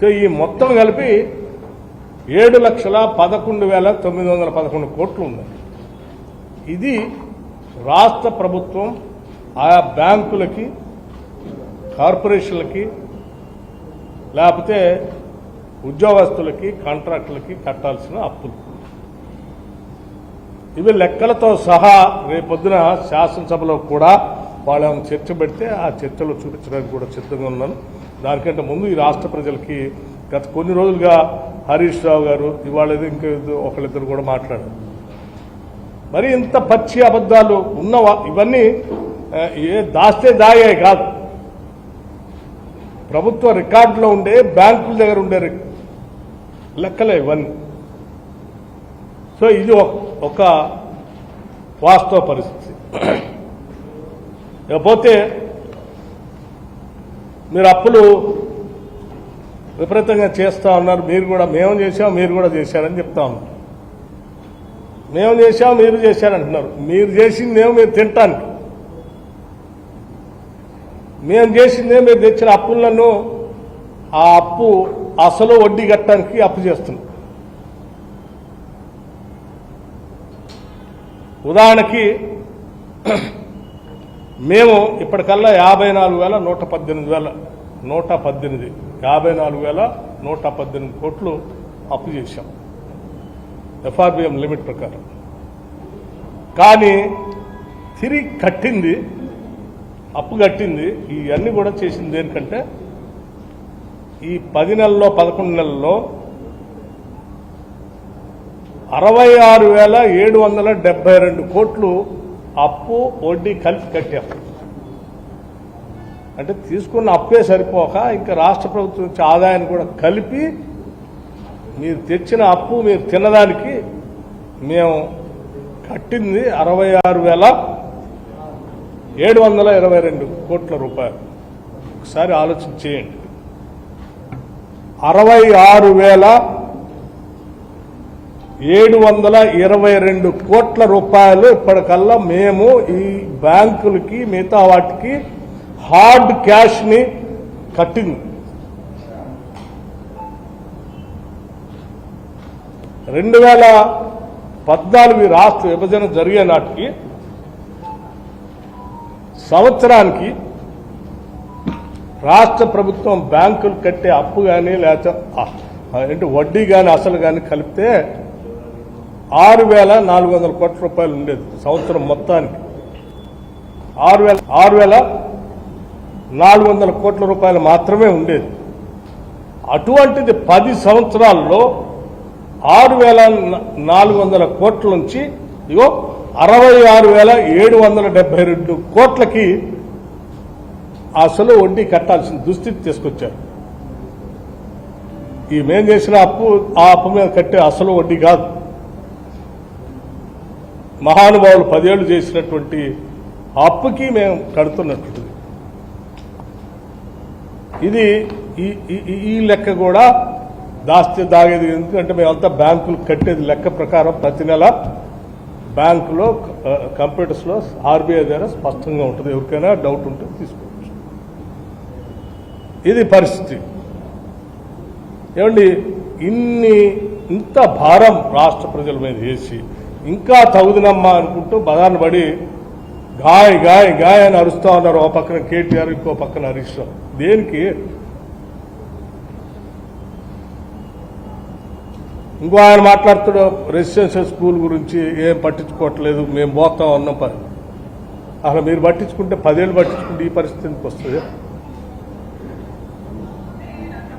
So ఈ మొత్తం కలిపి ఏడు లక్షల పదకొండు వేల తొమ్మిది వందల పదకొండు కోట్లు ఉంది. ఇది రాష్ట్ర ప్రభుత్వం ఆయా బ్యాంకులకి కార్పొరేషన్లకి లేకపోతే ఉద్యోగస్తులకి కాంట్రాక్టులకి కట్టాల్సిన అప్పులు. ఇవి లెక్కలతో సహా రేపొద్దున శాసనసభలో కూడా వాళ్ళు చర్చ పెడితే ఆ చర్చలో చూపించడానికి కూడా సిద్ధంగా ఉన్నాను. దానికంటే ముందు ఈ రాష్ట్ర ప్రజలకి గత కొన్ని రోజులుగా హరీష్ రావు గారు ఇవాళ ఇంకా ఒకళ్ళిద్దరు కూడా మాట్లాడారు. మరి ఇంత పచ్చి అబద్ధాలు ఉన్నవా? ఇవన్నీ ఏ దాస్తే దాగే కాదు. ప్రభుత్వ రికార్డులో ఉండే బ్యాంకుల దగ్గర ఉండే లెక్కలే ఇవన్నీ. సో ఇది ఒక- వాస్తవ పరిస్థితి. లేకపోతే మీరు అప్పులు విపరీతంగా చేస్తా ఉన్నారు మీరు కూడా మేము చేసాం మీరు కూడా చేశారని చెప్తా ఉన్నారు. మేము చేసాం మీరు చేశారంటున్నారు. మీరు చేసిందేమో మీరు తింటాను మేము చేసిందే మీరు తెచ్చిన అప్పులను ఆ అప్పు అసలు వడ్డీ కట్టడానికి అప్పు చేస్తున్నాం. ఉదాహరణకి మేము ఇప్పటికల్లా యాభై నాలుగు వేల నూట పద్దెనిమిది వేల నూట పద్దెనిమిది యాభై నాలుగు వేల నూట పద్దెనిమిది కోట్లు అప్పు చేశాం. ఎఫ్ఆర్బిఎం లిమిట్ ప్రకారం. కానీ తిరిగి కట్టింది అప్పు కట్టింది ఇవన్నీ కూడా చేసింది దేనికంటే ఈ పది నెలల్లో పదకొండు నెలల్లో అరవై ఆరు వేల ఏడు వందల డెబ్బై రెండు కోట్లు అప్పు వడ్డీ కలిపి కట్టాం. అంటే తీసుకున్న అప్పే సరిపోక ఇంకా రాష్ట్ర ప్రభుత్వం నుంచి ఆదాయాన్ని కూడా కలిపి మీరు తెచ్చిన అప్పు మీరు తినడానికి మేము కట్టింది అరవై ఆరు వేల ఏడు వందల ఇరవై రెండు కోట్ల రూపాయలు. ఒకసారి ఆలోచన చేయండి. అరవై ఆరు వేల ఏడు వందల ఇరవై రెండు కోట్ల రూపాయలు ఇప్పటికల్లా మేము ఈ బ్యాంకులకి మిగతా వాటికి హార్డ్ క్యాష్ని కట్టింది. రెండు వేల పద్నాలుగు రాష్ట్ర విభజన జరిగే నాటికి సంవత్సరానికి రాష్ట్ర ప్రభుత్వం బ్యాంకులు కట్టే అప్పు కానీ లేకపోతే ఆ, వడ్డీ కానీ అసలు కానీ కలిపితే ఆరు వేల నాలుగు వందల కోట్ల రూపాయలు ఉండేది సంవత్సరం మొత్తానికి. ఆరు వేల ఆరు వేల నాలుగు వందల కోట్ల రూపాయలు మాత్రమే ఉండేది. అటువంటిది పది సంవత్సరాల్లో ఆరు వేల నాలుగు వందల కోట్ల నుంచి ఇగో అరవై ఆరు వేల ఏడు వందల డెబ్బై రెండు కోట్లకి అసలు వడ్డీ కట్టాల్సిన దుస్థితి తీసుకొచ్చారు. ఈ మేం చేసిన అప్పు ఆ అప్పు మీద కట్టే అసలు వడ్డీ కాదు. మహానుభావులు పదేళ్ళు చేసినటువంటి అప్పుకి మేము కడుతున్నటువంటిది ఇది ఈ ఈ- లెక్క కూడా దాస్తే దాగేది ఎందుకంటే మేమంతా బ్యాంకులు కట్టేది లెక్క ప్రకారం ప్రతి నెల బ్యాంకులో కంప్యూటర్స్లో ఆర్బీఐ ద్వారా స్పష్టంగా ఉంటుంది. ఎవరికైనా డౌట్ ఉంటే తీసుకోవచ్చు. ఇది పరిస్థితి. ఏమండి ఇన్ని ఇంత భారం రాష్ట్ర ప్రజల మీద వేసి ఇంకా తగుదనమ్మా అనుకుంటూ బదాన్ని పడి గాయ గాయ గాయ అని అరుస్తూ ఉన్నారు ఓ పక్కన కేటీఆర్ ఇంకో పక్కన హరీష్ రావు. దేనికి? ఇంకో ఆయన మాట్లాడుతాడు రెసిడెన్షియల్ స్కూల్ గురించి ఏం పట్టించుకోవట్లేదు మేము పోతాం అన్నాం పని అసలు మీరు పట్టించుకుంటే పదేళ్ళు పట్టించుకుంటే ఈ పరిస్థితికి వస్తుంది?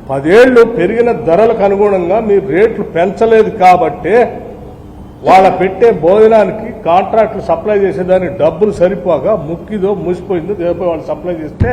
పదేళ్ళు పెరిగిన ధరలకు అనుగుణంగా మీరు రేట్లు పెంచలేదు కాబట్టే వాళ్ళ పెట్టే భోజనానికి కాంట్రాక్టులు సప్లై చేసేదానికి డబ్బులు సరిపోగా ముక్కిదో మూసిపోయిందో దేపో వాళ్ళు సప్లై చేస్తే